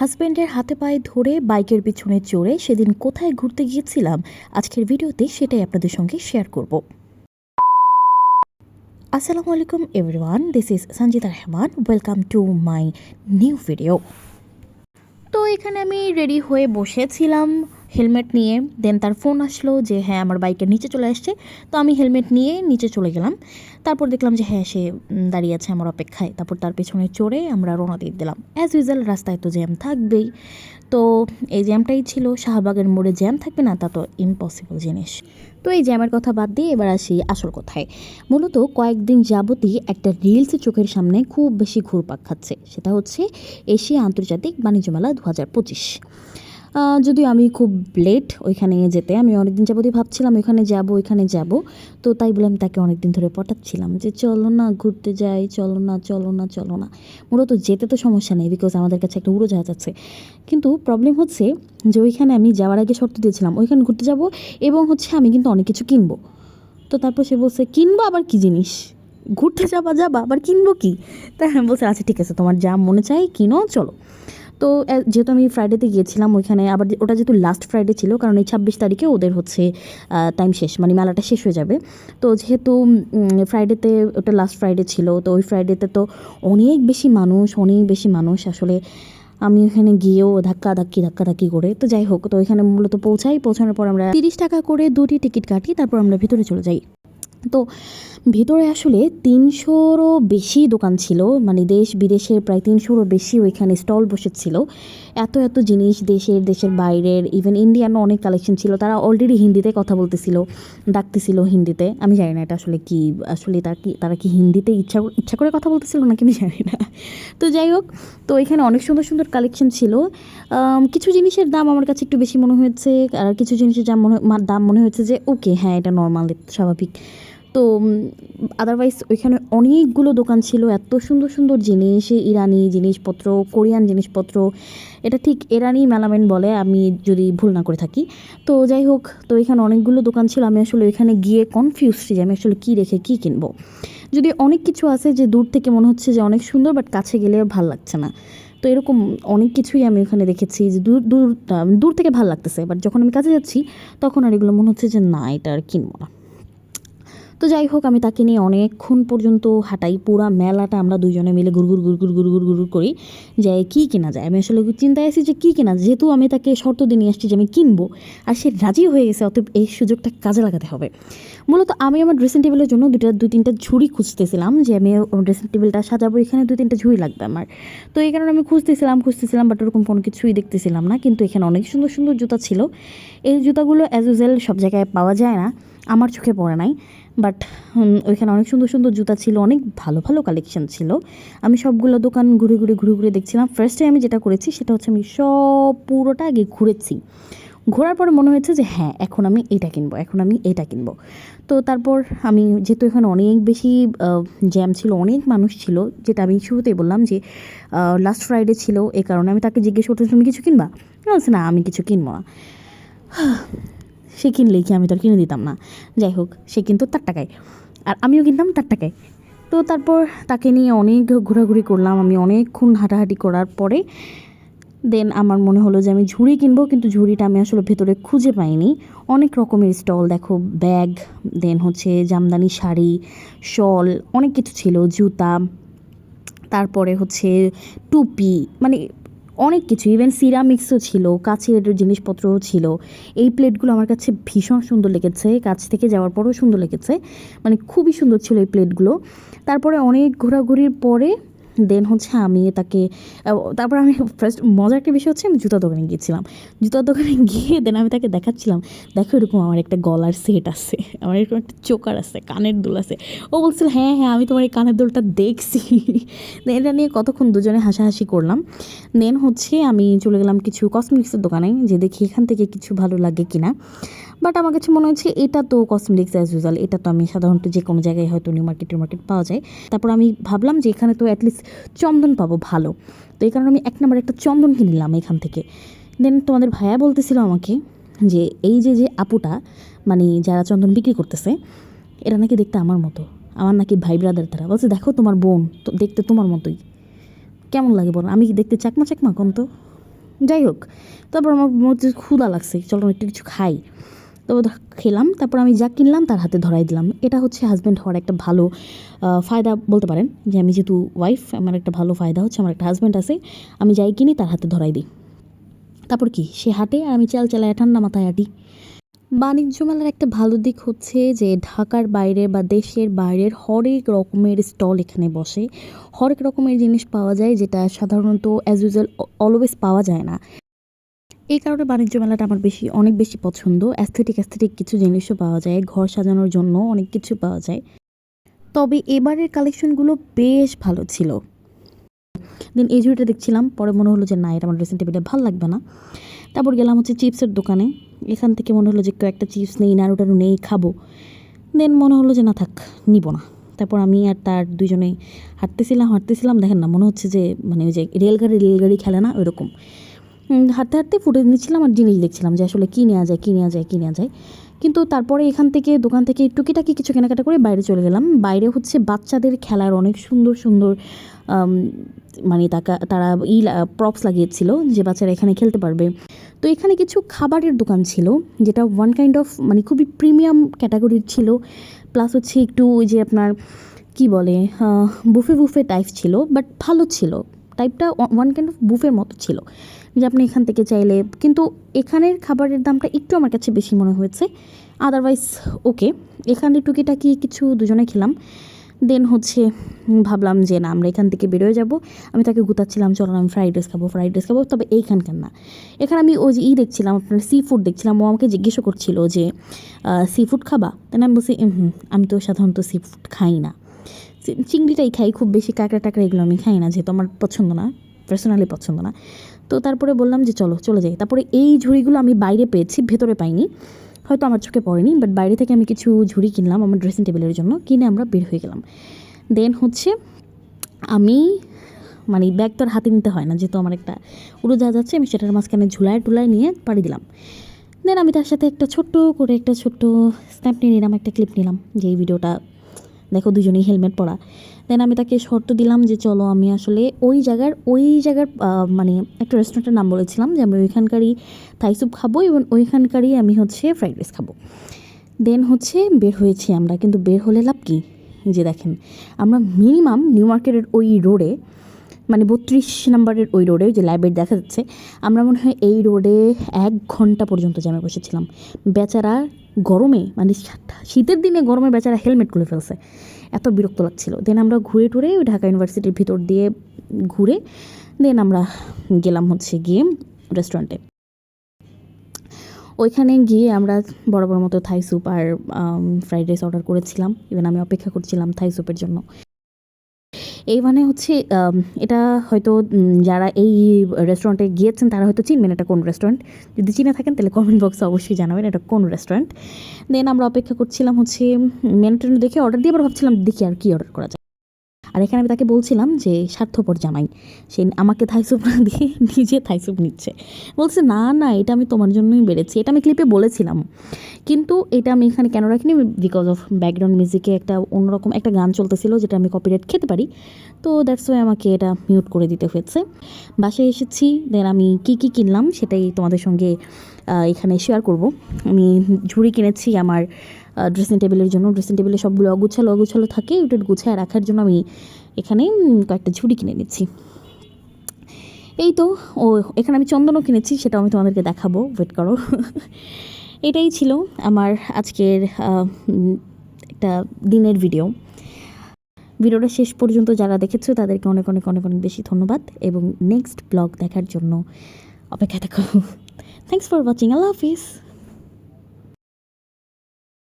হাজব্যান্ডের হাতে পায়ে ধরে বাইকের পিছনে চড়ে সেদিন কোথায় ঘুরতে গিয়েছিলাম, আজকের ভিডিওতে সেটাই আপনাদের সঙ্গে শেয়ার করব। আসসালামু আলাইকুম everyone this is Sanjita Rahman welcome to my new video তো এখানে আমি রেডি হয়ে বসেছিলাম। হেলমেট নিয়ে দেন তার ফোন আসলো যে হ্যাঁ আমার বাইকের নিচে চলে আসছে। তো আমি হেলমেট নিয়ে নিচে চলে গেলাম। তারপর দেখলাম যে হ্যাঁ সে দাঁড়িয়ে আছে আমার অপেক্ষায়। তারপর তার পেছনে চড়ে আমরা রওনা দিয়ে দিলাম। অ্যাজ ইউজুয়াল রাস্তায় তো জ্যাম থাকবেই। তো এই জ্যামটাই ছিল। শাহবাগের মোড়ে জ্যাম থাকবে না, তা তো ইম্পসিবল জিনিস। তো এই জ্যামের কথা বাদ দিয়ে এবার আসি আসল কথায়। মূলত কয়েকদিন যাবতই একটা রিলস চোখের সামনে খুব বেশি ঘুরপাক খাচ্ছে। সেটা হচ্ছে এশিয়া আন্তর্জাতিক বাণিজ্য মেলা দু হাজার পঁচিশ। যদিও আমি খুব লেট ওইখানে যেতে, আমি অনেকদিন যাবতই ভাবছিলাম ওইখানে যাব ওইখানে যাব। তো তাই বলে আমি তাকে অনেকদিন ধরে পটাচ্ছিলাম যে, চলো না, ঘুরতে যাই, চলো না চলো না চলো না। মূলত যেতে তো সমস্যা নেই বিকজ আমাদের কাছে একটা উড়োজাহাজ আছে। কিন্তু প্রবলেম হচ্ছে যে, ওইখানে আমি যাওয়ার আগে শর্ত দিয়েছিলাম, ওইখানে ঘুরতে যাব এবং হচ্ছে আমি কিন্তু অনেক কিছু কিনবো। তো তারপর সে বলছে, কিনবো আবার কি জিনিস? ঘুরতে যাবা যাবা, আবার কিনবো কি? তাই আমি বলছি আচ্ছা ঠিক আছে, তোমার যা মনে চাই কিনো, চলো। তো যেহেতু আমি ফ্রাইডেতে গিয়েছিলাম ওইখানে, আবার ওটা যেহেতু লাস্ট ফ্রাইডে ছিল, কারণ এই ছাব্বিশ তারিখে ওদের হচ্ছে টাইম শেষ মানে মেলাটা শেষ হয়ে যাবে। তো যেহেতু ফ্রাইডেতে ওটা লাস্ট ফ্রাইডে ছিল, তো ওই ফ্রাইডেতে তো অনেক বেশি মানুষ, অনেক বেশি মানুষ আসলে আমি ওখানে গিয়েও ধাক্কা ধাক্কি ধাক্কা ধাক্কি করে, তো যাই হোক, তো ওইখানে মূলত পৌঁছাই, পৌঁছানোর পর আমরা তিরিশ টাকা করে দুটি টিকিট কাটি, তারপর আমরা ভিতরে চলে যাই। তো ভিতরে আসলে তিনশোরও বেশি দোকান ছিল মানে দেশ বিদেশের প্রায় তিনশোরও বেশি ওইখানে স্টল বসেছিল। এত এত জিনিস দেশের দেশের বাইরের ইভেন ইন্ডিয়ানও অনেক কালেকশন ছিল। তারা অলরেডি হিন্দিতে কথা বলতেছিল, ডাকতেছিল হিন্দিতে। আমি জানি না এটা আসলে কি, আসলে তার কি, তারা কি হিন্দিতে ইচ্ছা ইচ্ছা করে কথা বলতেছিল নাকি আমি জানি না। তো যাই হোক, তো এখানে অনেক সুন্দর সুন্দর কালেকশন ছিল। কিছু জিনিসের দাম আমার কাছে একটু বেশি মনে হয়েছে, আর কিছু জিনিসের দাম মনে দাম মনে হয়েছে যে ওকে হ্যাঁ এটা নর্মাল স্বাভাবিক। তো আদারওয়াইজ ওইখানে অনেকগুলো দোকান ছিল, এত সুন্দর সুন্দর জিনিস, ইরানি জিনিসপত্র, কোরিয়ান জিনিসপত্র। এটা ঠিক ইরানি মেলামেন বলে, আমি যদি ভুল না করে থাকি। তো যাই হোক, তো এখানে অনেকগুলো দোকান ছিল, আমি আসলে ওইখানে গিয়ে কনফিউজ যে আমি আসলে কী রেখে কী কিনবো। যদি অনেক কিছু আছে যে দূর থেকে মনে হচ্ছে যে অনেক সুন্দর বাট কাছে গেলে ভালো লাগছে না। তো এরকম অনেক কিছুই আমি ওখানে দেখেছি যে দূর দূর দূর থেকে ভালো লাগতেছে বাট যখন আমি কাছে যাচ্ছি, তখন আর এগুলো মনে হচ্ছে যে না, এটা আর কিনবো না। তো যাই হোক, আমি তাকে নিয়ে অনেকক্ষণ পর্যন্ত হাঁটাই। পুরা মেলাটা আমরা দুজনে মিলে গুড়গুড় গুড়গুড় গুড়গুড় গুড়গুড় করি যে কী কেনা যায়। আমি আসলে চিন্তায় আছি যে কী কেনা। যেহেতু আমি তাকে শর্ত দিয়ে নিয়ে আসছি যে আমি কিনবো, আর সে রাজি হয়ে গেছে, অতএব এই সুযোগটা কাজে লাগাতে হবে। মূলত আমি আমার ড্রেসিং টেবিলের জন্য দুটা দুই তিনটা ঝুড়ি খুঁজতেছিলাম যে আমি ড্রেসিং টেবিলটা সাজাবো, এখানে দুই তিনটা ঝুড়ি লাগবে আমার। তো এই কারণে আমি খুঁজতেছিলাম খুঁজতেছিলাম বাট ওরকম কোনো কিছুই দেখতেছিলাম না। কিন্তু এখানে অনেক সুন্দর সুন্দর জুতা ছিল। এই জুতাগুলো অ্যাজ ইউজুয়াল সব জায়গায় পাওয়া যায় না। আমার চোখে পড়ে নাই। বাট ওইখানে অনেক সুন্দর সুন্দর জুতা ছিল, অনেক ভালো ভালো কালেকশন ছিল। আমি সবগুলো দোকান ঘুরে ঘুরে ঘুরে ঘুরে দেখছিলাম। ফার্স্টে আমি যেটা করেছি সেটা হচ্ছে আমি সব পুরোটা আগে ঘুরেছি। ঘোরার পরে মনে হয়েছে যে হ্যাঁ এখন আমি এটা কিনবো, এখন আমি এটা কিনবো। তো তারপর আমি, যেহেতু এখানে অনেক বেশি জ্যাম ছিল, অনেক মানুষ ছিল, যেটা আমি শুরুতেই বললাম যে লাস্ট ফ্রাইডে ছিল এই কারণে আমি তাকে জিজ্ঞেস করতে তুমি কিছু কিনবা? না, আমি কিছু কিনবো না। সে কিনলেই কি আমি তো আর কিনে দিতাম না। যাই হোক, সে কিন্তু তার টাকায়। আর আমিও কিনতাম তার টাকায়। তো তারপর তাকে নিয়ে অনেক ঘোরাঘুরি করলাম, আমি অনেকক্ষণ হাঁটাহাঁটি করার পরে দেন আমার মনে হলো যে আমি ঝুড়ি কিনবো, কিন্তু ঝুড়িটা আমি আসলে ভেতরে খুঁজে পাইনি। অনেক রকমের স্টল, দেখো, ব্যাগ, দেন হচ্ছে জামদানি শাড়ি, শল, অনেক কিছু ছিল, জুতা, তারপরে হচ্ছে টুপি মানে অনেক কিছু ইভেন সিরামিক্সও ছিল কাছের জিনিসপত্রও ছিল। এই প্লেটগুলো আমার কাছে ভীষণ সুন্দর লেগেছে, কাছ থেকে যাওয়ার পরেও সুন্দর লেগেছে। মানে খুবই সুন্দর ছিল এই প্লেটগুলো। তারপরে অনেক ঘোরাঘুরির পরে দেন হচ্ছে আমি তাকে তারপর আমি ফার্স্ট মজার একটা বিষয় হচ্ছে আমি জুতা দোকানে গিয়েছিলাম। জুতার দোকানে গিয়ে দেন আমি তাকে দেখাচ্ছিলাম, দেখো এরকম আমার একটা গলার সেট আছে, আমার এরকম একটা চোকার আছে, কানের দুল আছে। ও বলছিল হ্যাঁ হ্যাঁ আমি তোমার এই কানের দুলটা দেখছি। এটা নিয়ে কতক্ষণ দুজনে হাসাহাসি করলাম। দেন হচ্ছে আমি চলে গেলাম কিছু কসমেটিক্সের দোকানে, যে দেখি এখান থেকে কিছু ভালো লাগে কিনা। বাট আমার কাছে মনে হচ্ছে এটা তো কসমেটিক্স অ্যাজ ইউজাল এটা তো আমি সাধারণত যে কোনো জায়গায় হয়তো নিউ মার্কেট নিউ মার্কেট পাওয়া যায়। তারপর আমি ভাবলাম যে এখানে তো অ্যাটলিস্ট চন্দন পাবো ভালো। তো এই কারণে আমি এক নম্বর একটা চন্দন কিনে নিলাম এখান থেকে। দেন তোমাদের ভাইয়া বলতেছিল আমাকে যে এই যে যে আপুটা মানে যারা চন্দন বিক্রি করতেছে, এরা নাকি দেখতে আমার মতো। আমার নাকি ভাই ব্রাদার তারা। বলছে, দেখো তোমার বোন, তো দেখতে তোমার মতোই। কেমন লাগে বলো? আমি দেখতে চাকমা চাকমা কোন তো? যাই হোক, তারপর আমার মধ্যে ক্ষুধা লাগছে। চলো একটু কিছু খাই। তো খেলাম, তারপর আমি যা কিনলাম তার হাতে ধরাই দিলাম। এটা হচ্ছে হাজব্যান্ড হওয়ার একটা ভালো ফায়দা বলতে পারেন যে আমি যেহেতু ওয়াইফ আমার একটা ভালো ফায়দা হচ্ছে, আমার একটা হাজব্যান্ড আছে, আমি যাই কিনি তার হাতে ধরাই দিই। তারপর কি? সে হাঁটে আর আমি চাল চালায়, ঠান্ডা মাথায় হাঁটি। বাণিজ্য মেলার একটা ভালো দিক হচ্ছে যে ঢাকার বাইরে বা দেশের বাইরের হরেক রকমের স্টল এখানে বসে। হরেক রকমের জিনিস পাওয়া যায় যেটা সাধারণত অ্যাজ ইউজুয়াল অলওয়েজ পাওয়া যায় না। এই কারণে বাণিজ্য মেলাটা আমার বেশি, অনেক বেশি পছন্দ। অ্যাস্থেটিক অ্যাস্থেটিক কিছু জিনিসও পাওয়া যায়, ঘর সাজানোর জন্য অনেক কিছু পাওয়া যায়। তবে এবারের কালেকশনগুলো বেশ ভালো ছিল। দেন এই জুড়িটা দেখছিলাম, পরে মনে হলো যে না, এটা আমার ড্রেসিং টেবিলে ভালো লাগবে না। তারপর গেলাম হচ্ছে চিপসের দোকানে। এখান থেকে মনে হলো যে কয়েকটা চিপস নেই নাড়ু টাড়ু নেই, খাব। দেন মনে হলো যে না থাক, নিব না। তারপর আমি আর তার দুজনে হাঁটতেছিলাম হাঁটতেছিলাম, দেখেন না, মনে হচ্ছে যে মানে ওই যে রেলগাড়ি রেলগাড়ি খেলে না, ওইরকম। হাঁটতে হাঁটতে ফুটে নিচ্ছিলাম আর জিনিস দেখছিলাম যে আসলে কী নেওয়া যায়, কী নেওয়া যায়, কী নেওয়া যায়। কিন্তু তারপরে এখান থেকে, দোকান থেকে টুকিটাকি কিছু কেনাকাটা করে বাইরে চলে গেলাম। বাইরে হচ্ছে বাচ্চাদের খেলার অনেক সুন্দর সুন্দর মানে তাকা, তারা ই প্রপস লাগিয়েছিল যে বাচ্চারা এখানে খেলতে পারবে। তো এখানে কিছু খাবারের দোকান ছিল, যেটা ওয়ান কাইন্ড অফ মানে খুবই প্রিমিয়াম ক্যাটাগরির ছিল। প্লাস হচ্ছে একটু ওই যে আপনার, কি বলে বুফে বুফে টাইপ ছিল বাট ভালো ছিল। টাইপটা ওয়ান কাইন্ড অফ বুফের মতো ছিল। যে আপনি এখান থেকে চাইলে, কিন্তু এখানের খাবারের দামটা একটু আমার কাছে বেশি মনে হয়েছে। আদারওয়াইজ ওকে এখানে টুকিটাকি কিছু দুজনে খেলাম। দেন হচ্ছে, ভাবলাম যে না, আমরা এখান থেকে বেরোয় যাব। আমি তাকে গুতাচ্ছিলাম, চলো আমি ফ্রাইড রাইস খাব ফ্রাইড রাইস খাব। তবে এইখানকার না। এখানে আমি ওই যে ই দেখছিলাম, আপনার সি ফুড দেখছিলাম। ও আমাকে জিজ্ঞেসও করছিল যে সি ফুড খাবা? তাই আমি বলছি হুম, আমি তো সাধারণত সি ফুড খাই না। চিংড়িটাই খাই, খুব বেশি কাঁকড়া টাকড়া এগুলো আমি খাই না, যেহেতু আমার পছন্দ না পার্সোনালি পছন্দ না। তো তারপরে বললাম যে চলো, চলে যাই। তারপরে এই ঝুড়িগুলো আমি বাইরে পেয়েছি, ভেতরে পাইনি। হয়তো আমার চোখে পড়েনি বাট বাইরে থেকে আমি কিছু ঝুড়ি কিনলাম আমার ড্রেসিং টেবিলের জন্য, কিনে আমরা বের হয়ে গেলাম। দেন হচ্ছে, আমি মানে ব্যাগ তো আর হাতে নিতে হয় না, যেহেতু আমার একটা উড়োজাহাজ আছে, আমি সেটার মাঝখানে ঝুলায় টুলায় নিয়ে পাড়ি দিলাম। দেন আমি তার সাথে একটা ছোট্ট করে একটা ছোট্ট স্ন্যাপ নিয়ে নিলাম, একটা ক্লিপ নিলাম, যে এই ভিডিওটা দেখো দুজনেই হেলমেট পরা। দেন আমি তাকে শর্ত দিলাম যে চলো আমি আসলে ওই জায়গার ওই জায়গার মানে একটা রেস্টুরেন্টের নাম বলেছিলাম যে আমি ওইখানকারই থাই স্যুপ খাব এবং ওইখানকারই আমি হচ্ছে ফ্রাইড রাইস খাব। দেন হচ্ছে বের হয়েছি আমরা, কিন্তু বের হলে লাভ কী? যে দেখেন, আমরা মিনিমাম নিউ মার্কেটের ওই রোডে মানে বত্রিশ নম্বরের ওই রোডে যে লাইব্রেরি দেখা যাচ্ছে, আমরা মনে হয় এই রোডে এক ঘণ্টা পর্যন্ত জ্যামে বসেছিলাম। বেচারা গরমে মানে শীতের দিনে গরমে বেচারা হেলমেট খুলে ফেলছে। এত বিরক্ত লাগছিল। দেন আমরা ঘুরে টুরে ওই ঢাকা ইউনিভার্সিটির ভিতর দিয়ে ঘুরে দেন আমরা গেলাম হচ্ছে গিয়ে রেস্টুরেন্টে ওইখানে গিয়ে আমরা বরাবর মতো থাই স্যুপ আর ফ্রাইড রাইস অর্ডার করেছিলাম। ইভেন আমি অপেক্ষা করছিলাম থাই স্যুপের জন্য। এই মানে হচ্ছে এটা হয়তো যারা এই রেস্টুরেন্টে গিয়েছেন, তারা হয়তো চিনবেন এটা কোন রেস্টুরেন্ট যদি চিনে থাকেন, তাহলে কমেন্ট বক্সে অবশ্যই জানাবেন এটা কোন রেস্টুরেন্ট দেন আমরা অপেক্ষা করছিলাম হচ্ছে মেনু টেনু দেখে অর্ডার দিয়ে আবার ভাবছিলাম দেখি আর কি অর্ডার করা যায়। আর এখানে আমি তাকে বলছিলাম যে, স্বার্থপর জামাই। সে আমাকে থাই স্যুপ না দিয়ে নিজে থাইসুপ নিচ্ছে। বলছে, না না, এটা আমি তোমার জন্যই বেড়েছি। এটা আমি ক্লিপে বলেছিলাম। কিন্তু এটা আমি এখানে কেন রাখিনি? বিকজ অফ ব্যাকগ্রাউন্ড মিউজিকে একটা অন্যরকম একটা গান চলতেছিল, যেটা আমি কপিরাইট খেতে পারি। তো দ্যাটস ওয়াই আমাকে এটা মিউট করে দিতে হয়েছে। বাসায় এসেছি দেন আমি কি কি কিনলাম সেটাই তোমাদের সঙ্গে এখানে শেয়ার করব। আমি ঝুড়ি কিনেছি আমার ড্রেসিং টেবিলের জন্য। ড্রেসিং টেবিলে সবগুলো অগুছালো অগুছালো থাকে। ওটা গুছায় রাখার জন্য আমি এখানে কয়েকটা ঝুড়ি কিনে নিচ্ছি। এই তো, ও, এখানে আমি চন্দনও কিনেছি, সেটাও আমি তোমাদেরকে দেখাবো। ওয়েট করো। এটাই ছিল আমার আজকের একটা দিনের ভিডিও ভিডিওটা শেষ পর্যন্ত যারা দেখেছ, তাদেরকে অনেক অনেক অনেক অনেক বেশি ধন্যবাদ। এবং নেক্সট ব্লগ দেখার জন্য অপেক্ষা থাকো। থ্যাংকস ফর ওয়াচিং আল্লাহ হাফিজ।